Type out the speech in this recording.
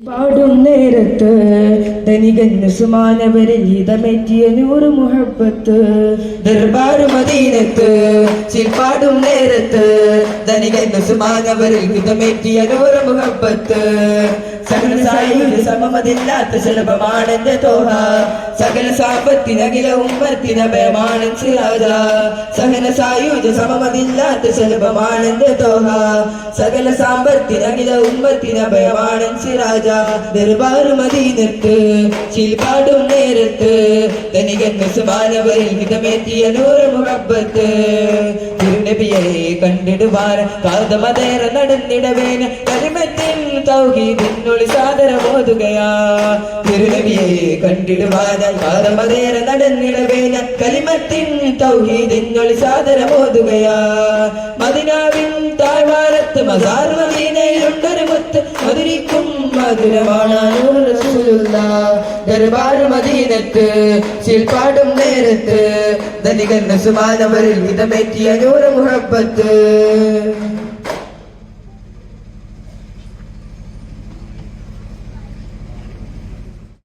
പാടും നേരത്ത്. ധനികന് സുമാനവരെ ഗീതമേറ്റിയ നൂറ് മുഹബത്ത് ദർബാർ മദീനത്ത് ചിൽപ്പാടും നേരത്ത്. ധനികന്റെ സുമാനവരിൽ ഹിതമേറ്റിയ നൂറ് മുഹബത്ത് സകല സായുധ സമമതില്ലാത്ത ശലഭമാണെന്റെ തോഹ. സകല സാമ്പത്തിനകില ഉമ്മത്തിന ഭയമാണ് സിറാജ സകല സായുധ സമമതില്ലാത്ത ശലഭമാണെന്റെ തോഹ. സകല സാമ്പത്തിനകില ഉമ്മത്തിന ഭയമാണ് സിറാജ ദർബാർ മദീനത്ത് ചിൽപ്പാടും നേരത്ത്. തനികൻ സുമാനവരിൽ ഹിതമേറ്റിയ നൂറ് മുഹബത്ത് തിരുനബിയെ കണ്ടിടുവാൻ കാതമതേറ നടന്നിടവേൻ. കരിമത്തിൽ തൗഹീദിനൊളി സാദരമോതുകയാ. തിരുനബിയെ കണ്ടിടുവാൻ കാതമതേറ നടന്നിടവേൻ. കലിമത്തിൻ തൗഹീദിനൊളി സാദരമോതുകയാ. മദിനാവിൻ താഴ്വാരത്ത് മസാർ മദീനയിലുണ്ടൊരു മുത്ത്. മധുരിക്കും മധുരമാണ് നൂറ് റസൂലുള്ള ദർബാർ മദീനത്ത് ശിൽപ്പാടും നേരത്ത് ധനികന്റെ സുമാനവരിൽ ഹിതമേറ്റിയ നൂറ് മുഹബത്ത്